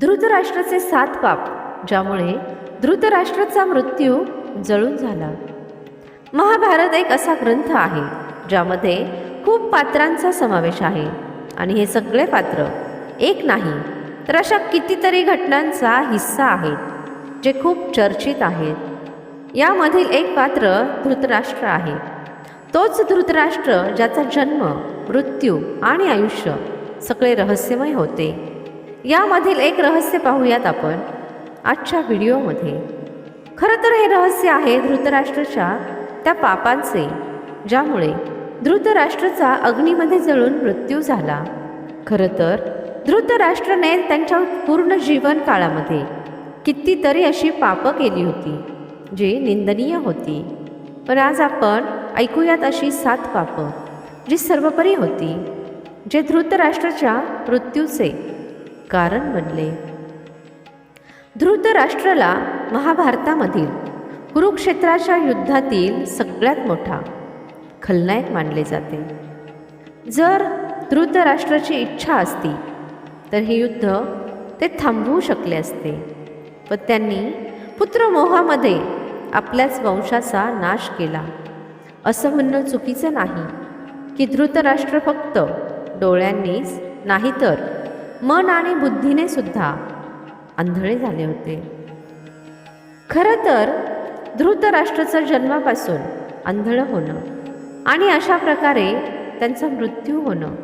धृतराष्ट्राचे सात पाप ज्यामुळे धृतराष्ट्राचा मृत्यू जळून झाला. महाभारत एक असा ग्रंथ आहे ज्यामध्ये खूप पात्रांचा समावेश आहे. आणि हे सगळे पात्र एक नाही तर अशा कितीतरी घटनांचा हिस्सा आहेत जे खूप चर्चित आहेत. यामधील एक पात्र धृतराष्ट्र आहे. तोच धृतराष्ट्र ज्याचा जन्म मृत्यू आणि आयुष्य सगळे रहस्यमय होते. यामधील एक रहस्य पाहूयात आपण. आजच्या व्हिडिओमध्ये. खरं तर हे रहस्य आहे धृतराष्ट्राच्या त्या पापांचे ज्यामुळे धृतराष्ट्रचा अग्नीमध्ये जळून मृत्यू झाला. खरं तर धृतराष्ट्राने त्यांच्या पूर्ण जीवन काळामध्ये कितीतरी अशी पापं केली होती जी निंदनीय होती. पण आज आपण ऐकूयात अशी सात पापं जी सर्वपरी होती जे धृतराष्ट्राच्या मृत्यूचे कारण बनले. धृतराष्ट्राला महाभारतामधील कुरुक्षेत्राच्या युद्धातील सगळ्यात मोठा खलनायक मानले जाते. जर धृतराष्ट्राची इच्छा असती तर हे युद्ध ते थांबवू शकले असते. व त्यांनी पुत्रमोहामध्ये आपल्याच वंशाचा नाश केला. असं म्हणणं चुकीचं नाही की धृतराष्ट्र फक्त डोळ्यांनीच नाही तर मन आणि बुद्धीने सुद्धा आंधळे झाले होते. खरं तर धृतराष्ट्राचं जन्मापासून आंधळं होणं आणि अशा प्रकारे त्यांचा मृत्यू होणं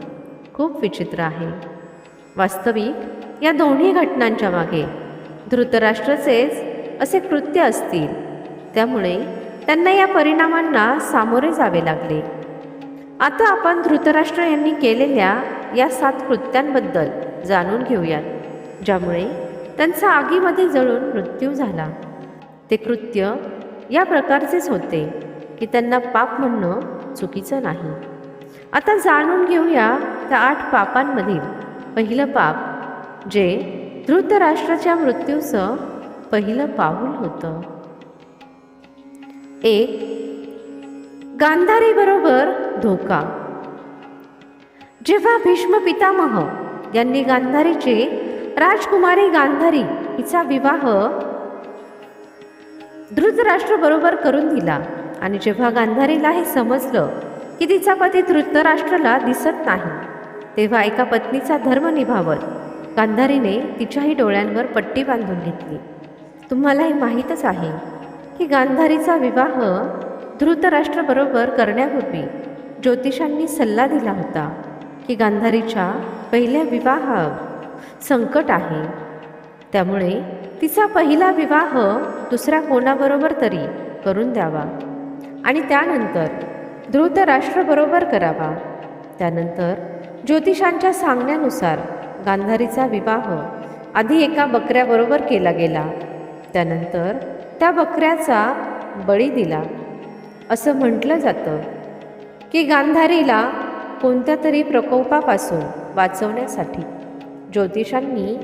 खूप विचित्र आहे. वास्तविक या दोन्ही घटनांच्या मागे धृतराष्ट्राचेच असे कृत्य असतील त्यामुळे त्यांना या परिणामांना सामोरे जावे लागले. आता आपण धृतराष्ट्र यांनी केलेल्या या सात कृत्यांबद्दल जाणून घेऊयात ज्यामुळे त्यांचा आगीमध्ये जळून मृत्यू झाला. ते कृत्य या प्रकारचेच होते की त्यांना पाप म्हणणं चुकीचं नाही. आता जाणून घेऊया त्या आठ पापांमधील पहिलं पाप जे धृतराष्ट्राच्या मृत्यूचं पहिलं पाऊल होतं. एक गांधारीबरोबर धोका. जेव्हा भीष्म पितामह यांनी गांधारीचे राजकुमारी गांधारी हिचा विवाह धृतराष्ट्राबरोबर करून दिला. आणि जेव्हा गांधारीला हे समजलं की तिचा पती धृतराष्ट्राला दिसत नाही तेव्हा एका पत्नीचा धर्म निभावत गांधारीने तिच्याही डोळ्यांवर पट्टी बांधून घेतली. तुम्हाला हे माहीतच आहे की गांधारीचा विवाह धृतराष्ट्राबरोबर करण्यापूर्वी ज्योतिषांनी सल्ला दिला होता. की गांधारीच्या पहिल्या विवाह संकट आहे. त्यामुळे तिचा पहिला विवाह दुसऱ्या कोणाबरोबर तरी करून द्यावा आणि त्यानंतर धृतराष्ट्रबरोबर करावा. त्यानंतर ज्योतिषांच्या सांगण्यानुसार गांधारीचा विवाह आधी एका बकऱ्याबरोबर केला गेला. त्यानंतर त्या बकऱ्याचा बळी दिला. असं म्हटलं जातं की गांधारीला कोणत्या तरी प्रकोपापासून वाचवण्यासाठी. ज्योतिषांनी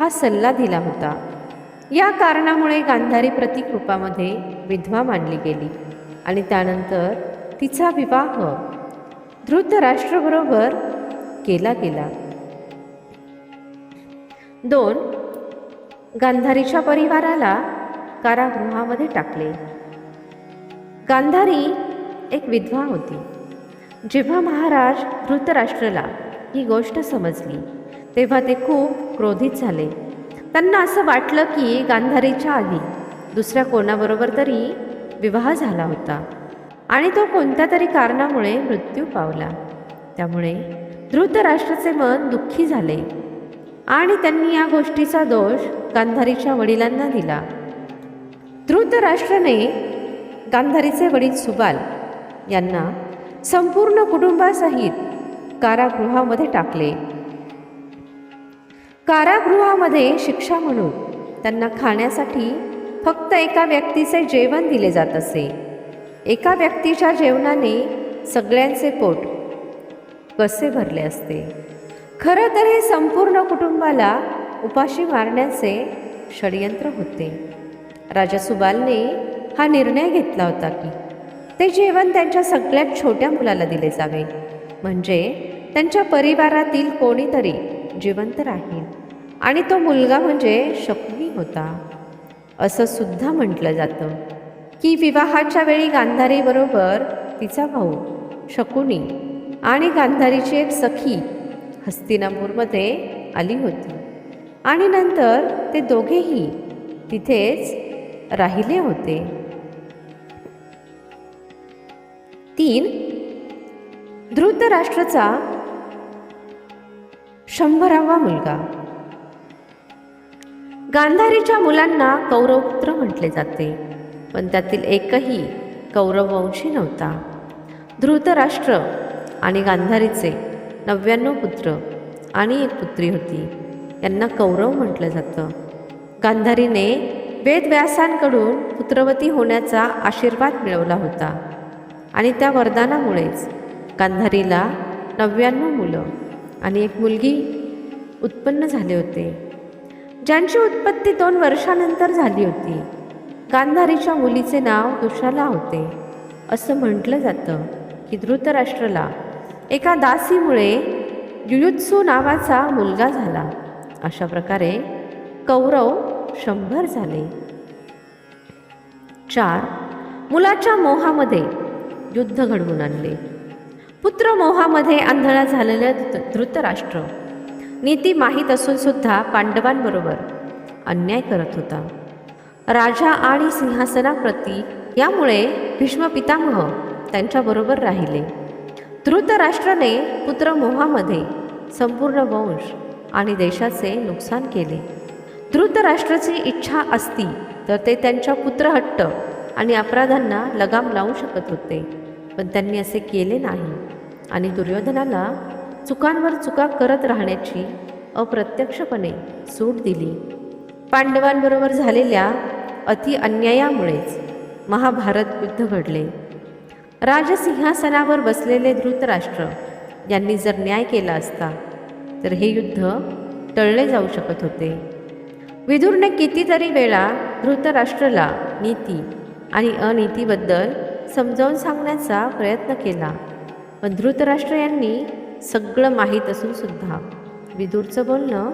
हा सल्ला दिला होता. या कारणामुळे गांधारी प्रतिकृपामध्ये विधवा मानली गेली आणि त्यानंतर तिचा विवाह धृतराष्ट्राबरोबर केला गेला. दोन गांधारीच्या परिवाराला कारागृहामध्ये टाकले. गांधारी एक विधवा होती. जेव्हा महाराज धृतराष्ट्रला ही गोष्ट समजली तेव्हा ते खूप क्रोधित झाले. त्यांना असं वाटलं की गांधारीच्या आधी दुसऱ्या कोणाबरोबर तरी विवाह झाला होता आणि तो कोणत्या तरी कारणामुळे मृत्यू पावला. त्यामुळे धृतराष्ट्राचे मन दुःखी झाले आणि त्यांनी या गोष्टीचा दोष गांधारीच्या वडिलांना दिला. धृतराष्ट्राने गांधारीचे वडील सुबाल यांना संपूर्ण कुटुंबासहित कारागृहामध्ये टाकले. कारागृहामध्ये शिक्षा म्हणून त्यांना खाण्यासाठी फक्त एका व्यक्तीचे जेवण दिले जात असे. एका व्यक्तीच्या जेवणाने सगळ्यांचे पोट कसे भरले असते. खरं तर हे संपूर्ण कुटुंबाला उपाशी मारण्याचे षडयंत्र होते. राजा सुबालने हा निर्णय घेतला होता की ते जेवण त्यांच्या सगळ्यात छोट्या मुलाला दिले जावे. म्हणजे त्यांच्या परिवारातील कोणीतरी जिवंत राहील. आणि तो मुलगा म्हणजे शकुनी होता. असं सुद्धा म्हटलं जातं की विवाहाच्या वेळी गांधारीबरोबर तिचा भाऊ शकुनी आणि गांधारीची एक सखी हस्तिनापूरमध्ये आली होती. आणि नंतर ते दोघेही तिथेच राहिले होते. तीन धृतराष्ट्राचा शंभरावा मुलगा. गांधारीच्या मुलांना कौरवपुत्र म्हटले जाते पण त्यातील एकही कौरववंशी नव्हता. धृतराष्ट्र आणि गांधारीचे नव्याण्णव पुत्र आणि एक पुत्री होती. यांना कौरव म्हटलं जातं. गांधारीने वेदव्यासांकडून पुत्रवती होण्याचा आशीर्वाद मिळवला होता. आणि त्या वरदानामुळेच. गांधारीला नव्याण्णव मुलं आणि एक मुलगी उत्पन्न झाले होते. ज्यांची उत्पत्ती दोन वर्षानंतर झाली होती. गांधारीच्या मुलीचे नाव दुशाला होते. असं म्हटलं जातं की धृतराष्ट्राला एका दासीमुळे युयुत्सू नावाचा मुलगा झाला. अशा प्रकारे कौरव शंभर झाले. चार. मुलाच्या मोहामध्ये युद्ध घडवून आणले. पुत्र मोहामध्ये आंधळा झालेलं धृतराष्ट्र. नीती माहीत असून सुद्धा पांडवांबरोबर अन्याय करत होता. राजा आणि सिंहासनाप्रती यामुळे भीष्म पितामह त्यांच्याबरोबर राहिले. धृतराष्ट्राने पुत्रमोहामध्ये संपूर्ण वंश आणि देशाचे नुकसान केले. धृतराष्ट्राची इच्छा असती तर ते त्यांच्या पुत्रहट्ट आणि अपराधांना लगाम लावू शकत होते. पण त्यांनी असे केले नाही. आणि दुर्योधनाला चुकांवर चुका करत राहण्याची अप्रत्यक्षपणे सूट दिली. पांडवांबरोबर झालेल्या अति अन्यायामुळेच महाभारत युद्ध घडले. राजसिंहासनावर बसलेले धृतराष्ट्र यांनी जर न्याय केला असता तर हे युद्ध टळले जाऊ शकत होते. विदुरने कितीतरी वेळा धृतराष्ट्राला नीती आणि अनीतीबद्दल समजावून सांगण्याचा प्रयत्न केला. पण धृतराष्ट्र यांनी सगळं माहीत असून सुद्धा विदूरचं बोलणं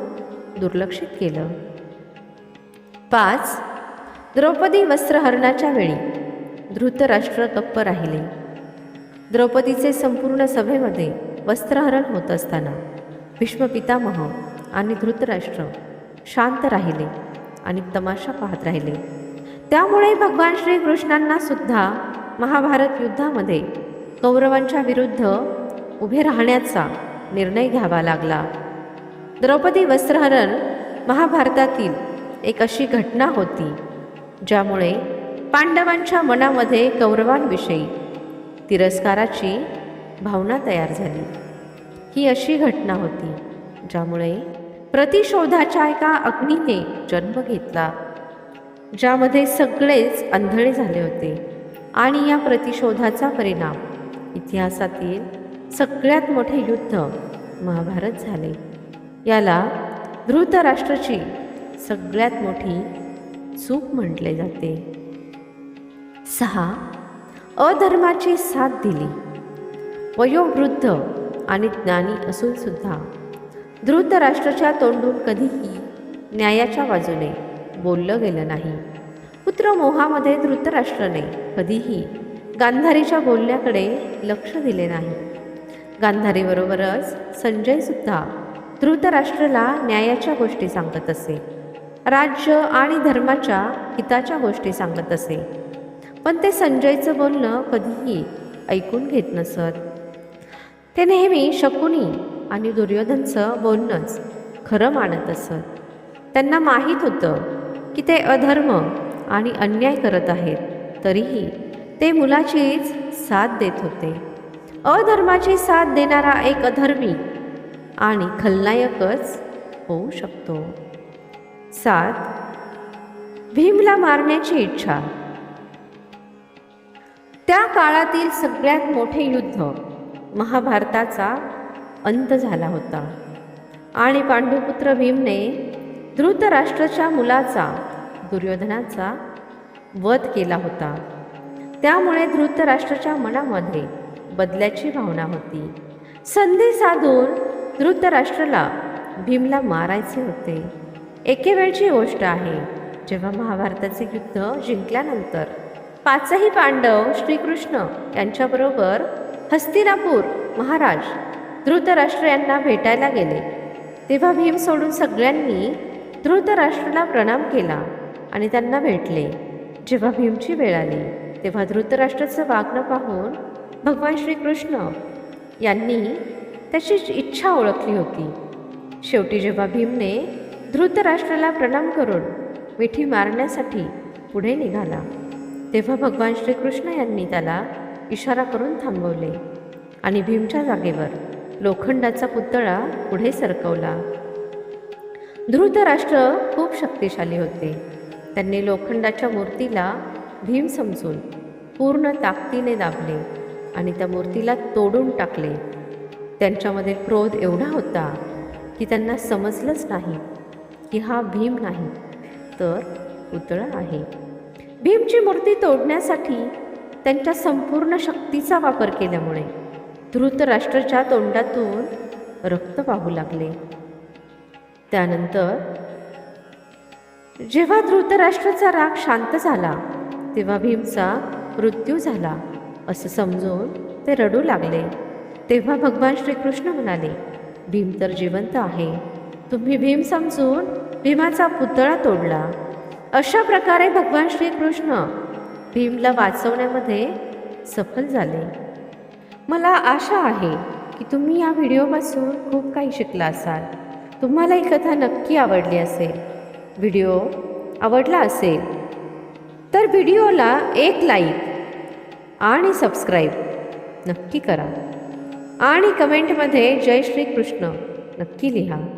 दुर्लक्षित केलं. पाच. द्रौपदी वस्त्रहरणाच्या वेळी धृतराष्ट्र गप्प राहिले. द्रौपदीचे संपूर्ण सभेमध्ये वस्त्रहरण होत असताना भीष्म पितामह आणि धृतराष्ट्र शांत राहिले आणि तमाशा पाहत राहिले. त्यामुळे भगवान श्रीकृष्णांना सुद्धा महाभारत युद्धामध्ये कौरवांच्या विरुद्ध उभे राहण्याचा निर्णय घ्यावा लागला. द्रौपदी वस्त्रहरण महाभारतातील एक अशी घटना होती ज्यामुळे पांडवांच्या मनामध्ये कौरवांविषयी तिरस्काराची भावना तयार झाली. ही अशी घटना होती ज्यामुळे प्रतिशोधाच्या एका अग्नीने जन्म घेतला ज्यामध्ये सगळेच अंधळे झाले होते. आणि या प्रतिशोधाचा परिणाम. इतिहासातील सगळ्यात मोठे युद्ध महाभारत झाले. याला धृतराष्ट्राची सगळ्यात मोठी चूक म्हटले जाते. सहा. अधर्माची साथ दिली. वयोवृद्ध आणि ज्ञानी असून सुद्धा धृतराष्ट्राच्या तोंडून कधीही न्यायाच्या बाजूने बोललं गेलं नाही. पुत्र मोहामध्ये धृतराष्ट्राने कधीही गांधारीच्या बोलण्याकडे लक्ष दिले नाही. गांधारीबरोबरच संजयसुद्धा धृतराष्ट्राला न्यायाच्या गोष्टी सांगत असे. राज्य आणि धर्माच्या हिताच्या गोष्टी सांगत असे. पण ते संजयचं बोलणं कधीही ऐकून घेत नसत. ते नेहमी शकुनी आणि दुर्योधनचं बोलणंच खरं मानत असत. त्यांना माहीत होतं की ते अधर्म आणि अन्याय करत आहेत. तरीही ते मुलाचीच साथ देत होते. अधर्माची साथ देणारा एक अधर्मी आणि खलनायकच होऊ शकतो. सात. भीमला मारण्याची इच्छा. त्या काळातील सगळ्यात मोठे युद्ध महाभारताचा अंत झाला होता. आणि पांडुपुत्र भीमने धृतराष्ट्राच्या मुलाचा दुर्योधनाचा वध केला होता. त्यामुळे धृतराष्ट्राच्या मनामध्ये बदल्याची भावना होती. संधी साधून धृतराष्ट्राला भीमला मारायचे होते. एके वेळची गोष्ट आहे जेव्हा महाभारताचे युद्ध जिंकल्यानंतर पाचही पांडव श्रीकृष्ण यांच्याबरोबर हस्तिनापूर महाराज धृतराष्ट्र यांना भेटायला गेले. तेव्हा भीम सोडून सगळ्यांनी धृतराष्ट्राला प्रणाम केला. आणि त्यांना भेटले. जेव्हा भीमची वेळ आली तेव्हा धृतराष्ट्राचं वागणं पाहून भगवान श्रीकृष्ण यांनी त्याची इच्छा ओळखली होती. शेवटी जेव्हा भीमने धृतराष्ट्राला प्रणाम करून मिठी मारण्यासाठी पुढे निघाला तेव्हा भगवान श्रीकृष्ण यांनी त्याला इशारा करून थांबवले आणि भीमच्या जागेवर लोखंडाचा पुतळा पुढे सरकवला. धृतराष्ट्र खूप शक्तिशाली होते. त्यांनी लोखंडाच्या मूर्तीला भीम समजून पूर्ण ताकदीने दाबले आणि त्या मूर्तीला तोडून टाकले. त्यांच्यामध्ये क्रोध एवढा होता की त्यांना समजलंच नाही की हा भीम नाही तर पुतळा आहे. भीमची मूर्ती तोडण्यासाठी त्यांच्या संपूर्ण शक्तीचा वापर केल्यामुळे धृतराष्ट्राच्या तोंडातून रक्त वाहू लागले. त्यानंतर जेव्हा धृतराष्ट्राचा राग शांत झाला तेव्हा भीमचा मृत्यू झाला असं समजून ते रडू लागले. तेव्हा भगवान श्रीकृष्ण म्हणाले भीम तर जिवंत आहे. तुम्ही भीम समजून भीमाचा पुतळा तोडला. अशा प्रकारे भगवान श्रीकृष्ण भीमला वाचवण्यामध्ये सफल झाले. मला आशा आहे की तुम्ही या व्हिडिओपासून खूप काही शिकला असाल. तुम्हाला ही कथा नक्की आवडली असेल. व्हिडिओ आवडला असेल तर व्हिडिओला एक लाईक आणि सबस्क्राईब नक्की करा. आणि कमेंटमध्ये जय श्री कृष्ण नक्की लिहा.